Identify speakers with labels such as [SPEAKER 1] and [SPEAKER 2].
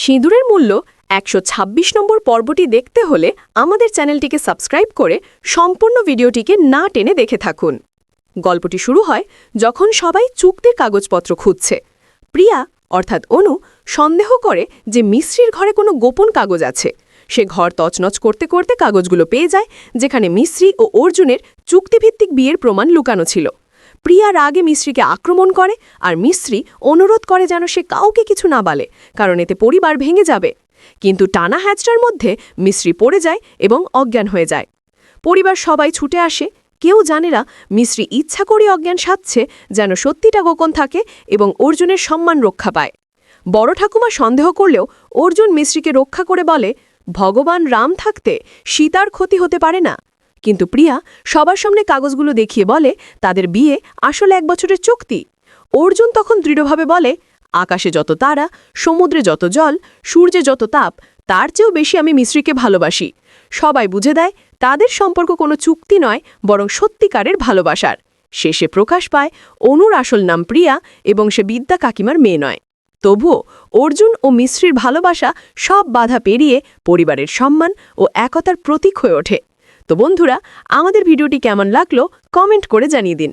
[SPEAKER 1] সিঁদুরের মূল্য একশো ছাব্বিশ নম্বর পর্বটি দেখতে হলে আমাদের চ্যানেলটিকে সাবস্ক্রাইব করে সম্পূর্ণ ভিডিওটিকে না টেনে দেখে থাকুন। গল্পটি শুরু হয় যখন সবাই চুক্তির কাগজপত্র খুঁজছে। প্রিয়া, অর্থাৎ অনু, সন্দেহ করে যে মিশ্রির ঘরে কোনো গোপন কাগজ আছে। সে ঘর তছনছ করতে করতে কাগজগুলো পেয়ে যায়, যেখানে মিশ্রি ও অর্জুনের চুক্তিভিত্তিক বিয়ের প্রমাণ লুকানো ছিল। প্রিয়া রাগে মিশ্রিকে আক্রমণ করে আর মিশ্রি অনুরোধ করে যেন সে কাউকে কিছু না বলে, কারণ এতে পরিবার ভেঙে যাবে। কিন্তু টানা হ্যাচটার মধ্যে মিশ্রি পড়ে যায় এবং অজ্ঞান হয়ে যায়। পরিবার সবাই ছুটে আসে। কেউ জানে না মিশ্রি ইচ্ছা করে অজ্ঞান সাধছে যেন সত্যিটা গোপন থাকে এবং অর্জুনের সম্মান রক্ষা পায়। বড় ঠাকুমা সন্দেহ করলেও অর্জুন মিশ্রিকে রক্ষা করে বলে, ভগবান রাম থাকতে সীতার ক্ষতি হতে পারে না। কিন্তু প্রিয়া সবার সামনে কাগজগুলো দেখিয়ে বলে, তাদের বিয়ে আসলে এক বছরের চুক্তি। অর্জুন তখন দৃঢ়ভাবে বলে, আকাশে যত তারা, সমুদ্রে যত জল, সূর্যে যত তাপ, তার চেয়েও বেশি আমি মিশ্রিকে ভালোবাসি। সবাই বুঝে দেয়, তাদের সম্পর্ক কোনো চুক্তি নয়, বরং সত্যিকারের ভালোবাসার। শেষে প্রকাশ পায়, অনুর আসল নাম প্রিয়া এবং সে বিদ্যা কাকিমার মেয়ে নয়। তবুও অর্জুন ও মিশ্রির ভালোবাসা সব বাধা পেরিয়ে পরিবারের সম্মান ও একতার প্রতীক হয়ে ওঠে। তো বন্ধুরা আমাদের ভিডিওটি কেমন লাগল কমেন্ট করে জানিয়ে দিন।